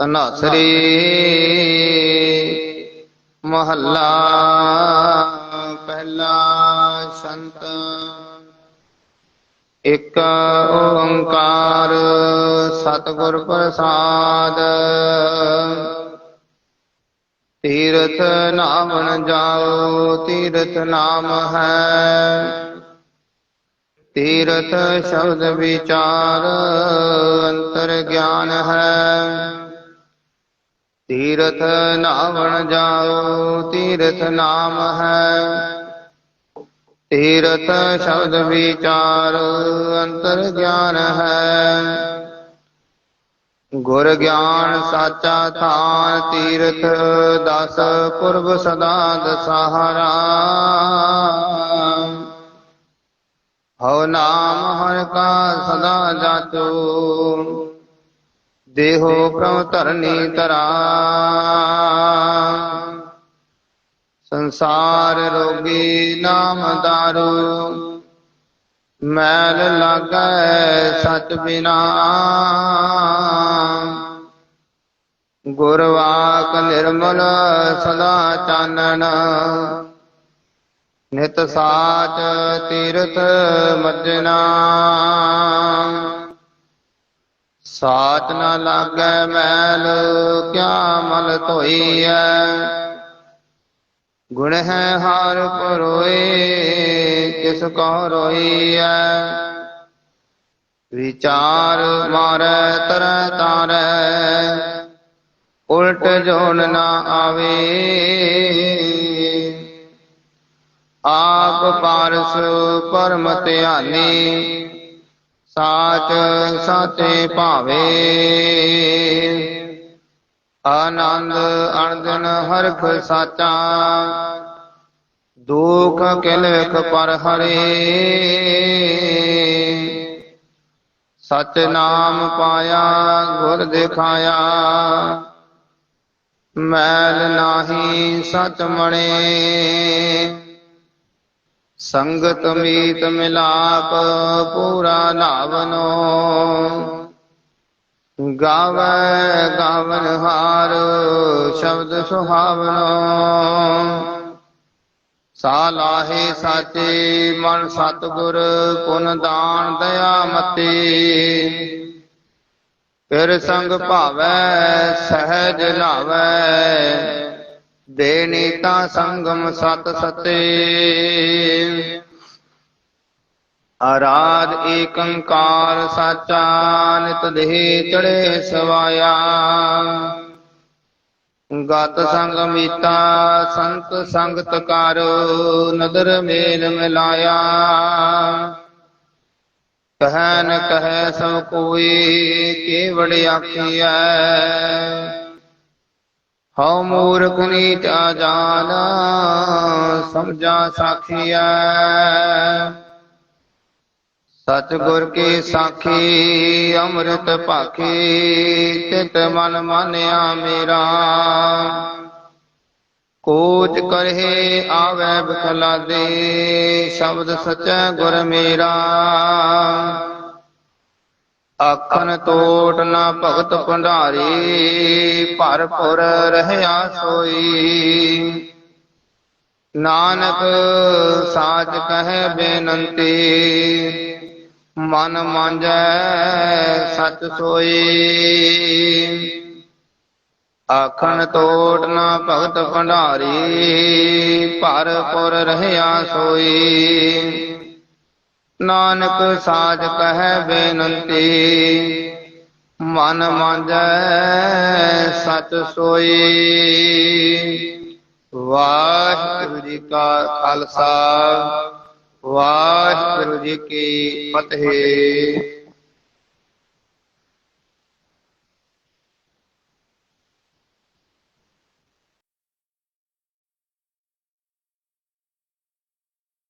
ਤਨਾਸਰੀ ਮਹੱਲਾ ਪਹਿਲਾ ਸੰਤ। ਇਕ ਓੰਕਾਰ ਸਤਿਗੁਰ ਪ੍ਰਸਾਦ। ਤੀਰਥ ਨਾਮਨ ਜਾਓ, ਤੀਰਥ ਨਾਮ ਹੈ। ਤੀਰਥ ਸ਼ਬਦ ਵਿਚਾਰ ਅੰਤਰ ਗਿਆਨ ਹੈ। ਤੀਰਥ ਨਾਵਣ ਜਾਓ, ਤੀਰਥ ਨਾਮ ਹੈ। ਤੀਰਥ ਸ਼ਬਦ ਵਿਚਾਰ ਅੰਤਰ ਗਿਆਨ ਹੈ। ਗੁਰ ਗਿਆਨ ਸਾਚਾ ਥਾਨ ਤੀਰਥ, ਦਸ ਪੁਰਬ ਸਦਾ ਦਸਹਾਰਾ। ਹਉ ਨਾਮ ਹਰਿ ਕਾ ਸਦਾ ਜਾਚੋ। ਦੇਹੋ ਪ੍ਰਭ ਧਰਨੀ ਤਰਾ ਸੰਸਾਰ ਰੋਗੀ ਨਾਮ ਦਾਰੂ ਮੈਲ ਲਾਗੈ ਸਚ ਬਿਨਾ। ਗੁਰਵਾਕ ਨਿਰਮਲ ਸਦਾ ਚਾਨਣ। ਨਿਤ ਸਾਚ ਤੀਰਥ ਮਜਨਾ ਸਾਚ ਨਾ ਲਾਗੈ ਮੈਲ, ਕਿਆ ਮਲ ਧੋਈਐ? ਗੁਣ ਹੈ ਹਾਰ ਪਰੋਏ ਕਿਸ ਕੋ ਰੋਈਐ? ਵਿਚਾਰ ਮਾਰੈ, ਤਰੈ ਤਾਰੈ, ਉਲਟ ਜੋਨ ਨਾ ਆਵੇ। ਆਪ ਪਾਰਸ ਪਰਮ ਧਿਆਨੀ ਸਾਚ ਸਾਚੇ ਭਾਵੇ। ਆਨੰਦ ਅਣਦਨ ਹਰਖ ਸਾਚਾ। ਦੁਖ ਕਿਲਖ ਪਰ ਹਰੇ। ਸਚ ਨਾਮ ਪਾਇਆ, ਗੁਰ ਦਿਖਾਇਆ। ਮੈਲ ਨਾਹੀ ਸਚ ਮਣੇ। ਸੰਗਤ ਮੀਤ ਮਿਲਾਪ ਪੂਰਾ ਲਾਵਨੋ। ਗਾਵੇ ਗਾਵਨ ਹਾਰ ਸ਼ਬਦ ਸੁਹਾਵਨੋ। ਸਾਲਾਹੇ ਸਾਚੇ ਮਨ ਸਤਗੁਰ, ਪੁਨ ਦਾਨ ਦਇਆ ਮਤੀ। ਫਿਰ ਸੰਗ ਭਾਵੈ, ਸਹਿਜ ਲਾਵੈ। ਦੇਣੀ ਤਾਂ ਸੰਗਮ ਸਤ ਸਤੇ। ਆਰਾਧ ਏਕੰਕਾਰ ਸਾਚਾ, ਨਿਤ ਦੇਹ ਚੜੇ ਸਵਾਇਆ। ਗਤ ਸੰਗ ਮੀਤਾ ਸੰਤ ਸੰਗਤ ਕਰ, ਨਦਰ ਮੇਲ ਮਿਲਾਇਆ। ਕਹਿ ਨ ਕਹਿ ਸਭ ਕੋਈ ਕੇਵੜ ਆਖੀਐ। ਹਉ ਮੂਰਖ ਨੀਚ ਜਾਨ ਸਮਝਾ ਸਾਖੀਐ ਸਚ ਗੁਰ ਕੀ ਸਾਖੀ, ਅੰਮ੍ਰਿਤ ਭਾਖੀ, ਤਿਤ ਮਨ ਮਾਨਿਆ ਮੇਰਾ। ਕੋਚ ਕਰਹਿ ਆਵੈ ਬਖਲਾਦੇ, ਸ਼ਬਦ ਸਚੈ ਗੁਰ ਮੇਰਾ। ਆਖਨ ਤੋਟ ਨਾ ਭਗਤ ਭੰਡਾਰੀ, ਭਰਪੁਰ ਰਹਿਆ ਸੋਈ। ਨਾਨਕ ਸਾਚ ਕਹੈ ਬੇਨੰਤੀ, ਮਨ ਮਾਂਜੈ ਸਚ ਸੋਈ। ਆਖਣ ਤੋਟ ਨਾ ਭਗਤ ਭੰਡਾਰੀ, ਭਰਪੁਰ ਰਹਿਆ ਸੋਈ। ਨਾਨਕ ਸਾਜ ਕਹੈ ਬੇਨੰਤੀ। ਮਨ ਮਾਂਜੈ ਸਚ ਸੋਈ। ਵਾਹਿਗੁਰੂ ਜੀ ਕਾ ਖਾਲਸਾ। ਵਾਹਿਗੁਰੂ ਜੀ ਕੀ ਫਤਿਹ।